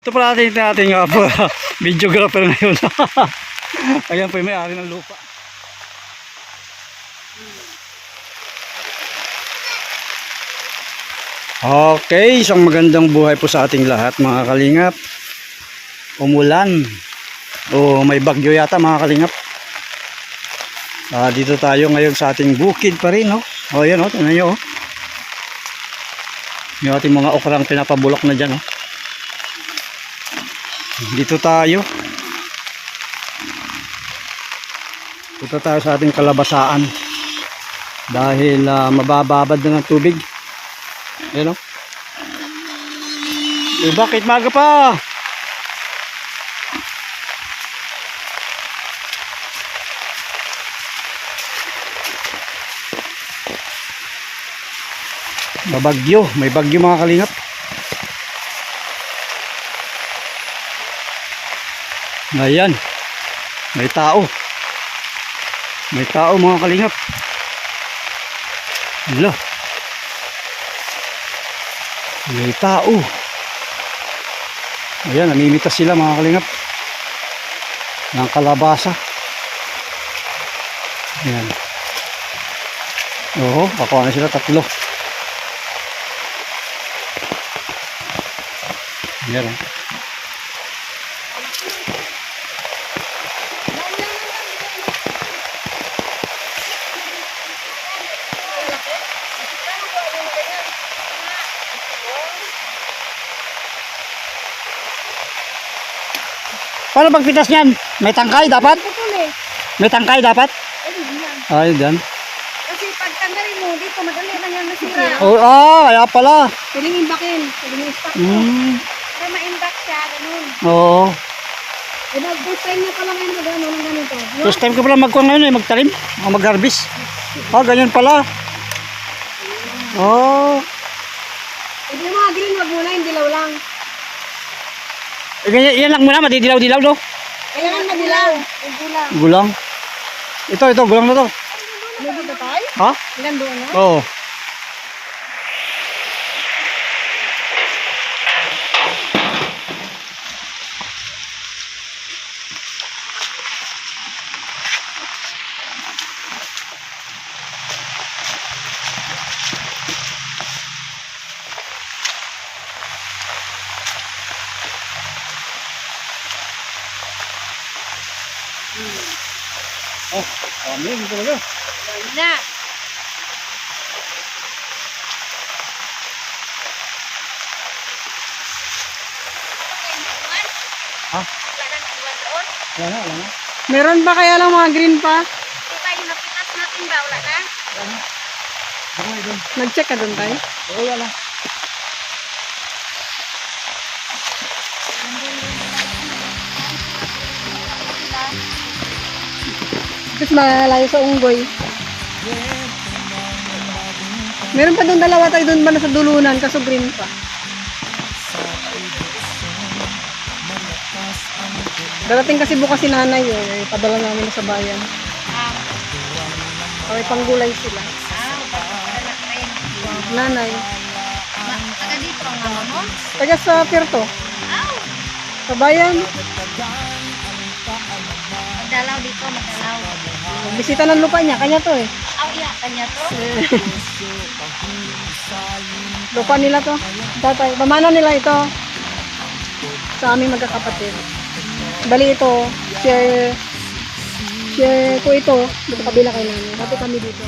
Ito pala ating ating uh, videographer ngayon. Ayan po yung may-ari ng lupa. Okay, isang magandang buhay po sa ating lahat mga kalingap. Umulan. O may bagyo yata mga kalingap. Ah, dito tayo ngayon sa ating bukid pa rin, no? O yan, oh, tingnan nyo, oh. Yung ating mga okrang pinapabulok na dyan, oh. Dito tayo. Dito tayo sa ating kalabasaan. Dahil ah, mabababad na ng tubig. Ayan o. Eh, bakit maga pa? Mabagyo. May bagyo mga kalingap. Ayan. May tao. May tao mga kalingap. Hala. May tao. Ayan, namimitas sila mga kalingap. Ng kalabasa. Ayan. Oo, pakuha na sila tatlo. Ayan. oh. Paano pagpitas niyan? May tangkay dapat? Eh. May tangkay dapat? Ay, hindi yan. Ay, dyan. Kasi pag tanggalin mo dito, madali na yan nasira. Oh, ah, kaya pala. Pwedeng imbakin. Pwedeng istak mo. Hmm. Para ma-imbak siya, ganun. Oo. Eh, nag-first time niya pa lang yan mag-ano ng ganito. No? First time ko pala magkuha ngayon eh, magtalim. O mag-harvest. Ah, ganyan pala. Oh. Eh, yung mga green, wag muna, yung dilaw lang. Ganyan, yan lang muna, madidilaw-dilaw no? Kailangan na dilaw. Yung gulang. Gulang. Ito, ito, gulang na to. Ano dito tayo? Ha? Hanggang doon, no? Oo. Oh, amin talaga. Na. Ha? Wala na, wala na. Meron ba kaya lang mga green pa? Diba yung napitas natin ba? Wala na? May doon. Nag-check ka doon tayo. Oo, wala. Tapos malayo sa unggoy. Meron pa doon dalawa tayo doon ba na sa dulunan, kaso green pa. Darating kasi bukas si nanay eh, padala namin na sa bayan. Okay, panggulay sila. Nanay. Taga dito ang mama mo? Taga sa Pirto, sa bayan. Bisita ng lupa niya, kanya to eh. Aw, iya, kanya to. Lupa nila to. Tatay, pamana nila ito. Sa aming magkakapatid. Bali ito, share, share ko ito. Dito kabila kay namin. Dati kami dito.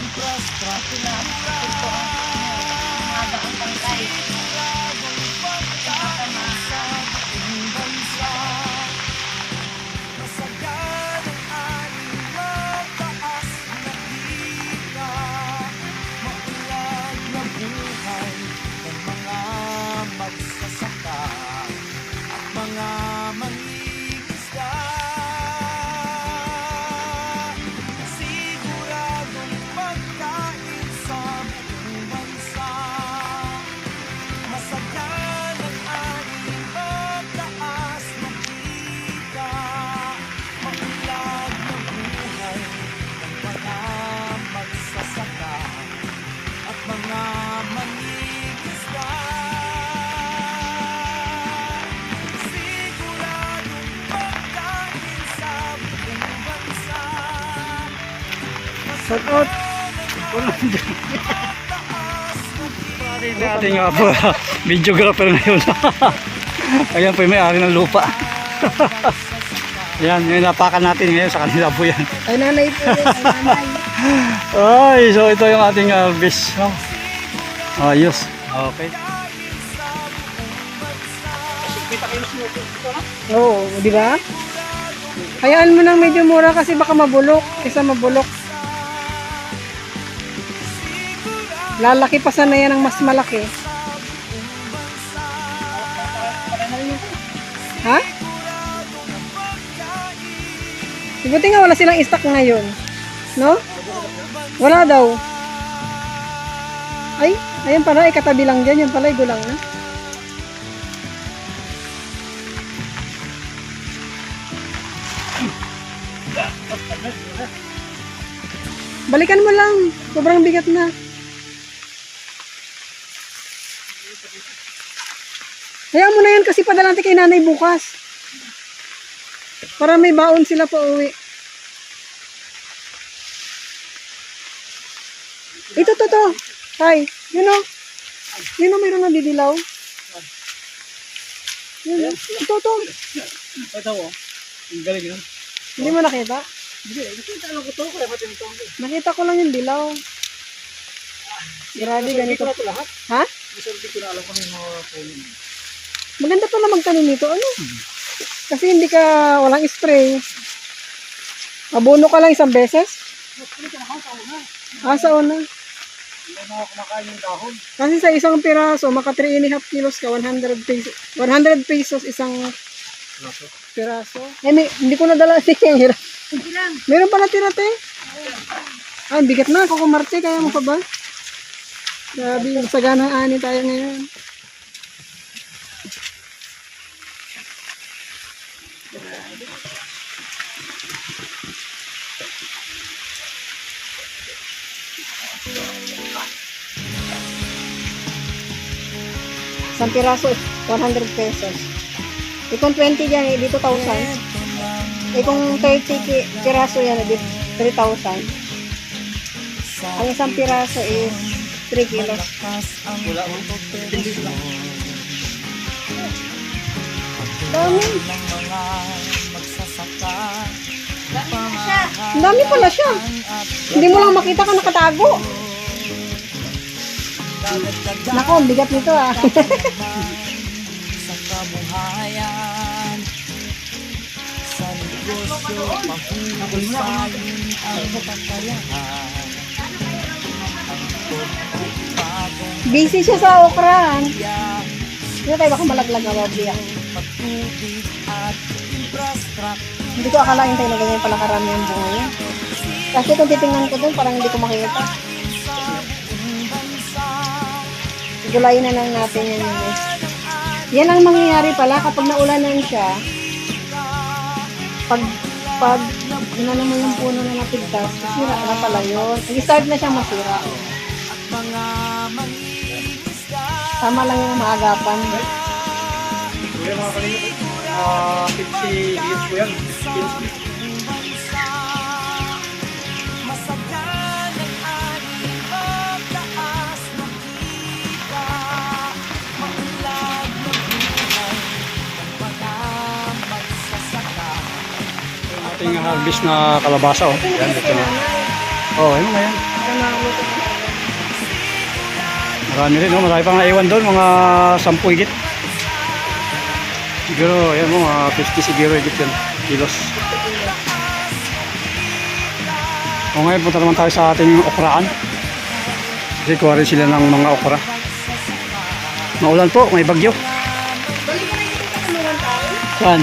Ating nga po, videographer na yun. Ayan po yung may-ari ng lupa. Ayan, yung napakan natin ngayon sa kanila po yan. Ay nanay po yun. Ay nanay. Ay, so ito yung ating harvest. No? Ayos. Okay. Oo, di ba? Hayaan mo nang medyo mura kasi baka mabulok. Isa mabulok. Lalaki pa sana yan ng mas malaki. Ha? Buti nga wala silang stock ngayon. No? Wala daw. Ay, ayun pala, ikatabi lang dyan. Yan pala, gulang na. Balikan mo lang. Sobrang bigat na. Hayaan mo na yan kasi padala natin kay nanay bukas. Para may baon sila pa uwi. Ito, to, to. Hi. Yun o. Yun o, mayroon na didilaw. Yun o. Ito, to. Ito po. Ang galing yun. Hindi mo nakita? Hindi, nakita lang ko to. Kaya pati ito. Nakita ko lang yung dilaw. Grabe, ganito. Ha? Hindi ko na alam kung yung mga. Maganda pala magtanim nito. Ano? Kasi hindi ka walang spray. Abono ka lang isang beses. Ah, sa una. Hindi na ako kumakain yung dahon. Kasi sa isang piraso, maka 3 and a half kilos ka, 100 pesos. 100 pesos isang Laso. piraso. Eh, may, hindi ko nadala si Kira. Sige lang. Meron pa natira, te. Ay, bigat na. Ako kumarte, kaya mo pa ba? Grabe, masaganang ani tayo ngayon. Isang piraso, 100 pesos. Eh kung 20 dyan, eh, dito 1,000. Eh kung 30 ki- piraso yan, eh, dito 3,000. Ang isang piraso is 3 kilos. Dami. Ang dami pala siya. Hindi mo lang makita ka nakatago. Nako, ang bigat nito ah. Busy siya sa okran. Hindi tayo baka malaglag na babiyak. Hindi ko akalain tayo na ganyan pala karami yung bunga niya. Kasi kung titingnan ko dun, parang hindi ko makita. Gulayin na lang natin yan. Yan ang mangyayari pala kapag naulanan siya. Pag, pag, inano mo yung puno na napigtas, masira na pala yun. Nag-start na siyang masira. Tama lang yung maagapan. Kuya mga kanina. Ah, 50 years po yan. 50. Yung ating harvest na kalabasa oh. Yan, ito na. Oh, ayun ngayon. Marami rin, oh. marami pang naiwan doon, mga 10 higit. Siguro, ayan mo, mga 50 siguro higit yan, kilos. O ngayon, punta naman tayo sa ating okraan. Kasi kuha rin sila ng mga okra. Maulan po, may bagyo. Saan?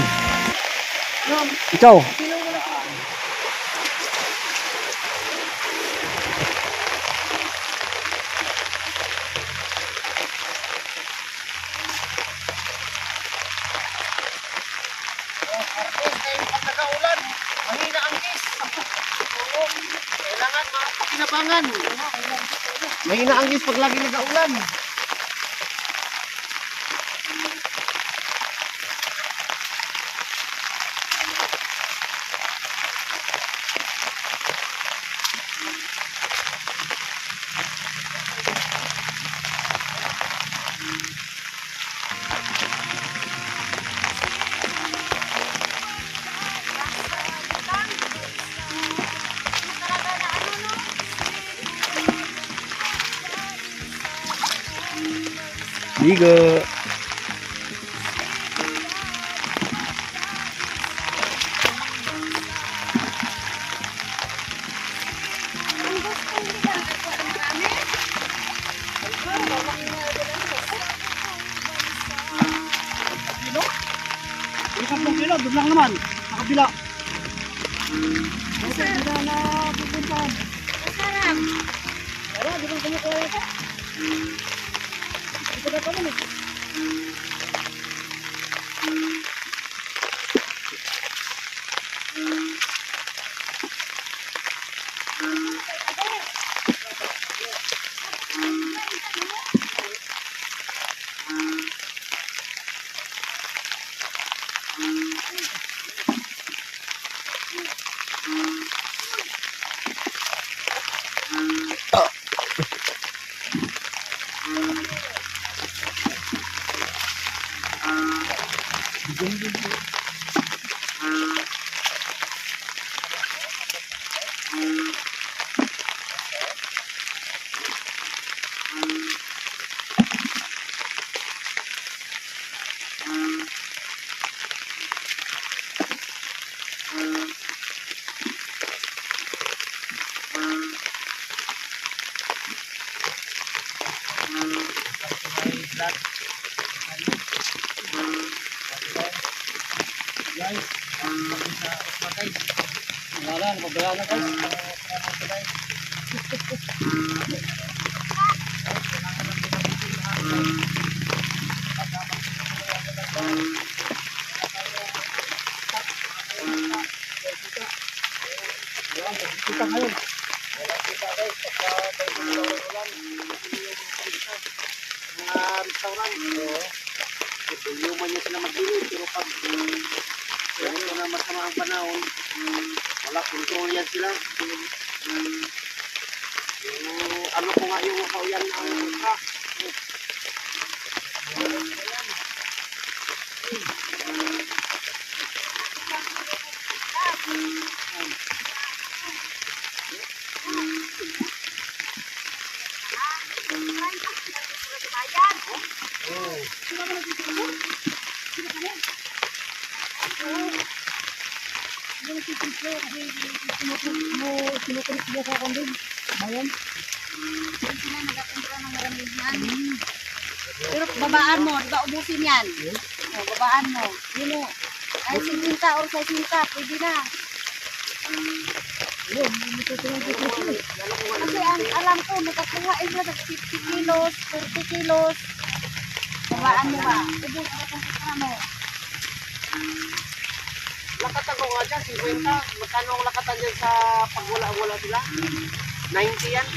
Ikaw? Kinabangan. Mahina ang gis pag lagi nag-aulan. Wala, napabayaan na guys. Kita ngayon. Mga restaurant. Oo. Bulyoman niya sila magdilim. Pero pag pero ito na masama ang panahon, wala control yan sila. Yung ano ko nga yung kauyan ang truck. Pero babaan mo, di ba ubusin yan? O, babaan mo. Yun o. Ay, 50 or 60, pwede na. Kasi ang alam ko, nakakuha eh na 50 kilos, 30 kilos. Babaan mo ba? Ubus mo kung mo. Lakatan ko nga dyan, 50. Magkano ang lakatan dyan sa pag wala-wala sila? 90 yan.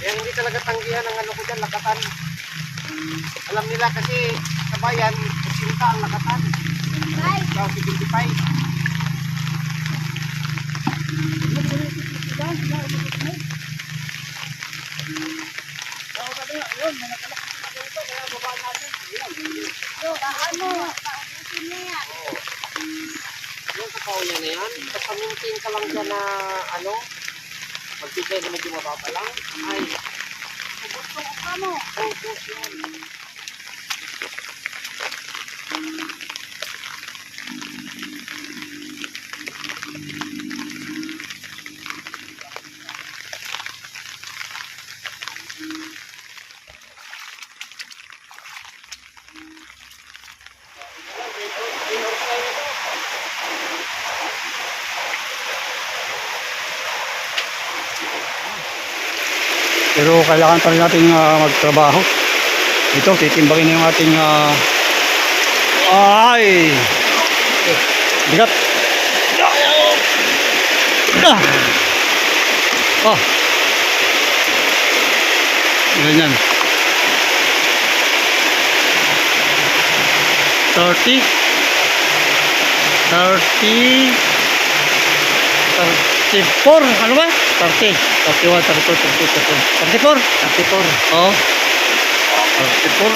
Kaya hindi talaga tanggihan ang ano ko dyan, lakatan. Alam nila kasi sa bayan, 80 ang lakatan. Ay, Ikaw 75. yo, babaan mo. Paubusin mo yan. Yung kakao niya na kasamintin ka lang dyan na ano, magbigay na medyo mababa lang. Ay, Ubus mo kuha mo. focus yan. Pero kailangan pa rin natin ah, magtrabaho. Ito, titimbangin na yung ating ah, ay bigat. Ah. Oh. Ganyan. 30 30 34 ano ba? 30 31 32 33 34 34 oh. 34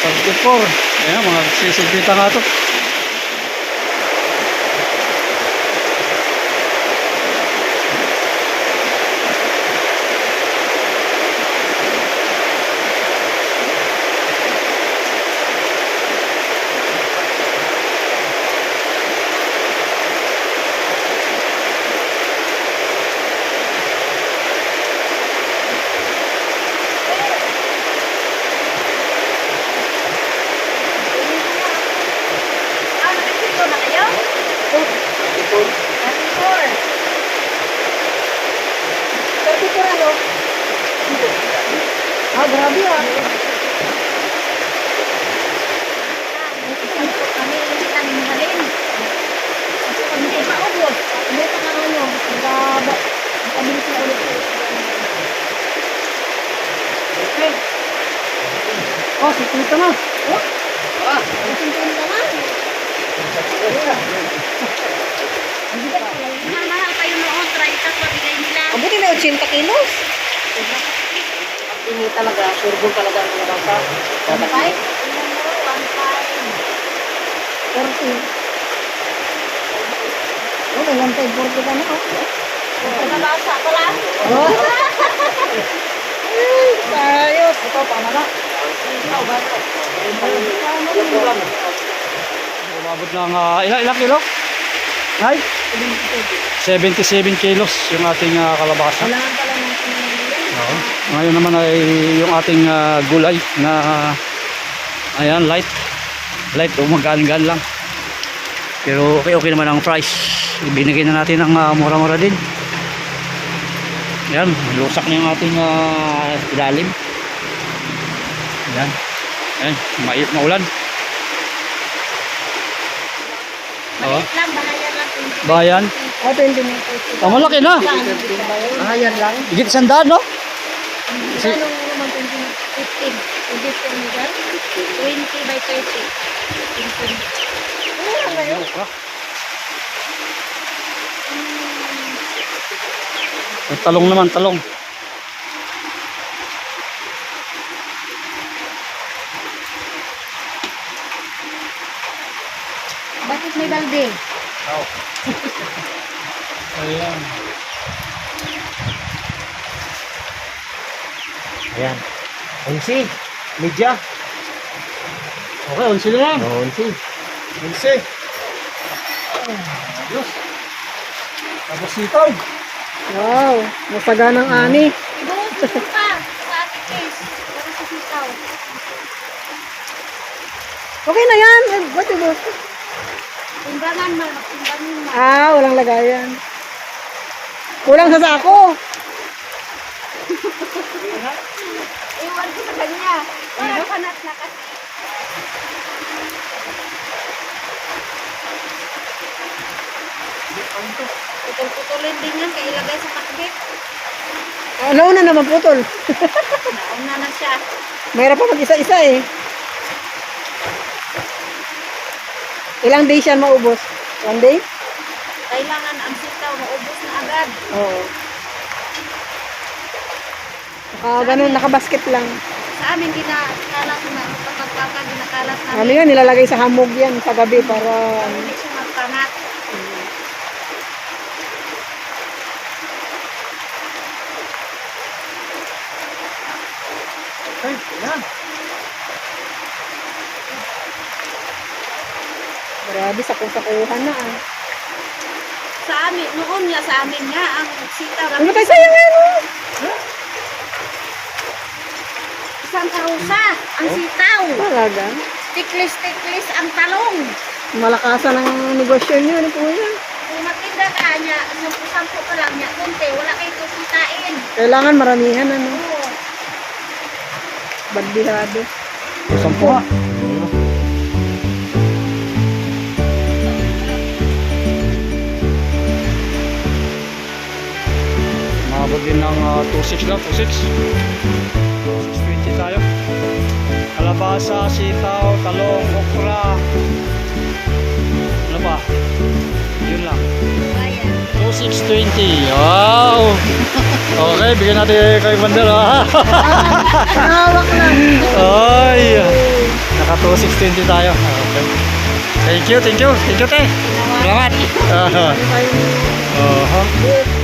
34 ayan mga sisigpita nga to grabe ah. Isang po kami, hindi kami mahalin. Hindi pa ubos. Hindi pa ka ano. Nagaba. Nakabilis na. Oh, si Tito na. Oh, na. Mahal kayo noon, 30 pabigay nila. Abuti na 80 kilos. Hindi talaga, surbol talaga ang mga bata. One five? One five. 40. Oh, may 140 ka na. Oh. Nabasa pala. Oh. Ay, ayos. Ito, tama na. Umabot ng ah, ilang, ilang kilo? Ay? 77 kilos yung ating ah, kalabasa. Kailangan pala. Ngayon naman ay yung ating ah, gulay na ayan, light. Light o magaling-galing lang. Pero okay, okay naman ang price. Ibinigay na natin ng ah, mura-mura din. Yan, lusak na yung ating ah, ilalim. Yan. Yan, mait na ulan. Maliit lang, bahayan lang. 20. Bayan. Oh, 20 meters. Oh, malaki na. Ah, yan lang. Higit sandaan, no? Si- Ano naman 20 meters? 15. 15 meters? 20 by 30. 15. Ano na yun? Yung talong naman, talong. Bakit may balde? Ayan. Ayan. Unsi. Media. Okay, unsi na lang. Oh, unsi. Unsi. Diyos. Tapos sitaw. Wow, masaganang ani. Ibuhos mo pa sa ating case. Para sa sitaw. Okay na yan. Eh, Ba't ito? Timbangan mo, timbangan mo. Ah, walang lagayan. Kulang sa sako. Iwan ko sa kanya. Para panat na kasi. Putol-putulin din yan, kaya ilagay sa takbit. Ano na naman putol. Nauna na siya. Mayroon pa mag-isa-isa eh. Ilang days yan maubos? One day? Kailangan ang sitaw maubos na agad. Oo. Naka, ganun, nakabasket lang. Sa amin, ginakalat na. Kapag pagka ginakalat Ano namin. yan, nilalagay sa hamog yan sa gabi para... Para ano. hindi siya magpangat. Ay, yan. Grabe, sakong-sakuhan na ah. Sa amin, noon nga sa amin nga, ang sitaw. Ano tayo sayang yan oh? Isang karusa, ang sitaw. Talaga. Tiklis-tiklis ang talong. Malakasan ang negosyo niyo, ano po yan? Kung matinda ka niya, sampu-sampu pa lang niya, kunti, wala kayo kukitain. Kailangan maramihan ano. Oo. Bandihado. Sampo ha. Mabot din ng ah, 2.6 lang, 2.6. 6.20 tayo. Kalabasa, sitaw, talong, okra. Ano pa? Yun lang. Bayan. 2.620. Wow! Okay, bigyan natin kay Bandel ha. Hawak lang. Ay! Naka 2.620 tayo. Okay. Thank you, thank you. Thank you, te. Salamat. Uh, Tayo uh,